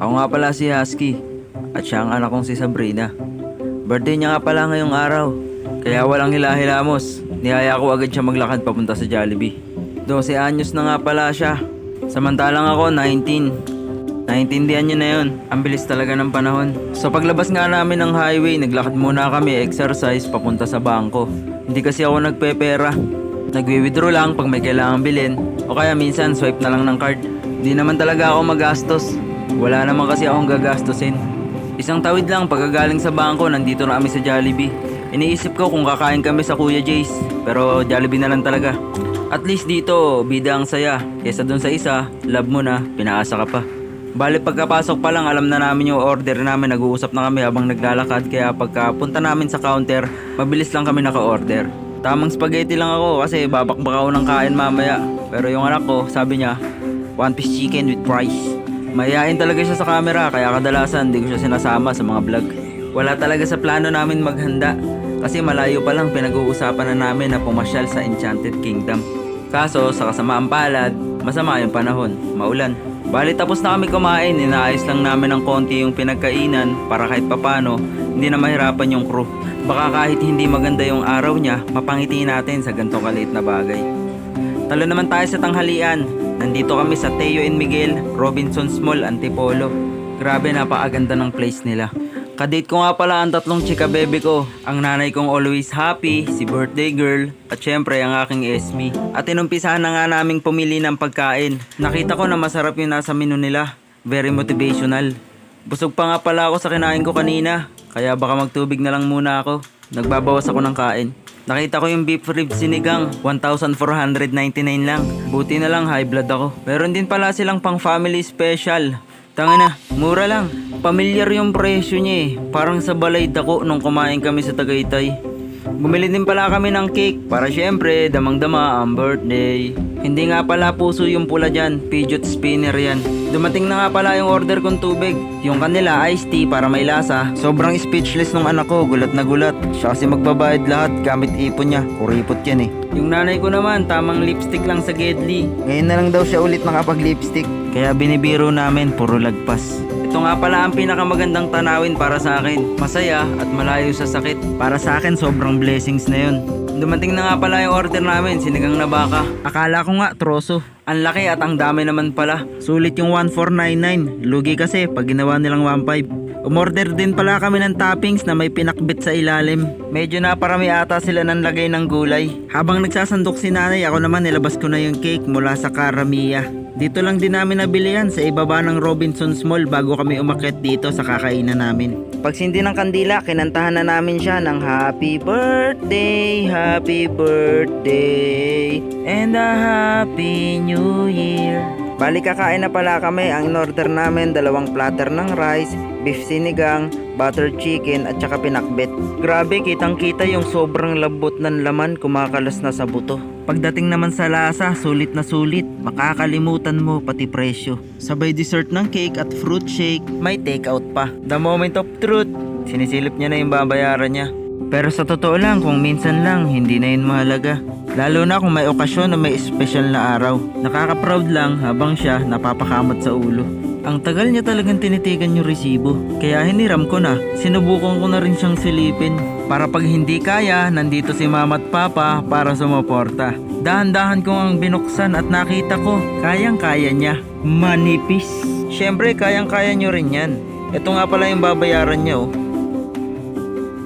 Ako nga pala si Husky at siya ang anak kong si Sabrina. Birthday niya nga pala ngayong araw. Kaya walang hilahilamos. Nihaya ko agad siya maglakad papunta sa Jollibee. 12 anyos na nga pala siya. Samantalang ako 19. Naintindihan niyo na yun. Ang bilis talaga ng panahon. Sa paglabas nga namin ng highway, naglakad muna kami exercise papunta sa bangko. Hindi kasi ako nagpepera. Nagwi-withdraw lang pag may kailangang bilhin. O kaya minsan swipe na lang ng card. Hindi naman talaga ako magastos. Wala naman kasi akong gagastusin. Isang tawid lang pagkagaling sa bangko, nandito na kami sa Jollibee. Iniisip ko kung kakain kami sa Kuya Jace, pero Jollibee na lang talaga. At least dito, bida ang saya. Kesa dun sa isa, love mo na, pinaasa ka pa. Bale pagkapasok pa lang alam na namin yung order namin Nag-uusap na kami habang naglalakad Kaya pagkapunta namin sa counter Mabilis lang kami naka-order Tamang spaghetti lang ako kasi babakbak ako ng kain mamaya Pero yung anak ko sabi niya One piece chicken with fries Mayayain talaga siya sa camera Kaya kadalasan di ko siya sinasama sa mga vlog Wala talaga sa plano namin maghanda Kasi malayo pa lang pinag-uusapan na namin na pumasyal sa Enchanted Kingdom Kaso sa kasamaang palad Masama yung panahon, maulan Bali tapos na kami kumain, inaayos lang namin ng konti yung pinagkainan para kahit papano hindi na mahirapan yung crew. Baka kahit hindi maganda yung araw niya, mapangiti natin sa ganito kaliit na bagay. Talo naman tayo sa tanghalian. Nandito kami sa Teo and Miguel, Robinson's Mall, Antipolo. Grabe napakaganda ng place nila. Kadate ko nga pala ang tatlong chika bebe ko. Ang nanay kong always happy, si birthday girl, at syempre ang aking SB. At inumpisahan na nga naming pumili ng pagkain. Nakita ko na masarap yung nasa menu nila. Very motivational. Busog pa nga pala ako sa kinain ko kanina. Kaya baka magtubig na lang muna ako. Nagbabawas ako ng kain. Nakita ko yung beef rib sinigang, 1,499 lang. Buti na lang high blood ako. Meron din pala silang pang family special. Tanga na, mura lang. Pamilyar yung presyo niya eh. Parang sa balay dako nung kumain kami sa Tagaytay. Bumili din pala kami ng cake para syempre damang-dama ang birthday. Hindi nga pala puso yung pula dyan, fidget spinner yan. Dumating na nga pala yung order kong tubig. Yung kanila iced tea para may lasa. Sobrang speechless nung anak ko, gulat na gulat. Siya kasi magbabayad lahat gamit ipon niya. Kuripot yan eh. Yung nanay ko naman, tamang lipstick lang sa Gedli. Ngayon na lang daw siya ulit nakapag-lipstick. Kaya binibiro namin, puro lagpas. Ito nga pala ang pinakamagandang tanawin para sa akin. Masaya at malayo sa sakit. Para sa akin, sobrang blessings na yun. Dumating na nga pala yung order namin, sinigang na baka. Akala ko nga, troso. Ang laki at ang dami naman pala. Sulit yung 1499. Lugi kasi pag ginawa nilang 15. Umorder din pala kami ng toppings na may pinakbit sa ilalim. Medyo naparami ata sila ng lagay ng gulay. Habang nagsasandok si nanay, ako naman nilabas ko na yung cake mula sa Karamiya. Dito lang din namin nabilihan sa ibaba ng Robinson's Mall bago kami umakyat dito sa kakainan namin. Pag sindi ng kandila, kinantahan na namin siya ng Happy Birthday, Happy Birthday, and a Happy New Year. Bali kakain na pala kami. Ang in-order namin, dalawang platter ng rice, beef sinigang, butter chicken at saka pinakbet. Grabe, kitang kita yung sobrang labot ng laman kumakalas na sa buto. Pagdating naman sa lasa, sulit na sulit. Makakalimutan mo pati presyo. Sabay dessert ng cake at fruit shake, may takeout pa. The moment of truth, sinisilip niya na yung babayaran niya. Pero sa totoo lang, kung minsan lang, hindi na yun mahalaga. Lalo na kung may okasyon na may espesyal na araw. Nakaka-proud lang habang siya napapakamot sa ulo. Ang tagal niya talagang tinitigan yung resibo. Kaya hiniram ko na. Sinubukan ko na rin siyang silipin. Para pag hindi kaya, nandito si mama at papa para sumuporta. Dahan-dahan ko ang binuksan at nakita ko, kayang-kaya niya. Manipis. Siyempre, kayang-kaya nyo rin yan. Ito nga pala yung babayaran niya oh.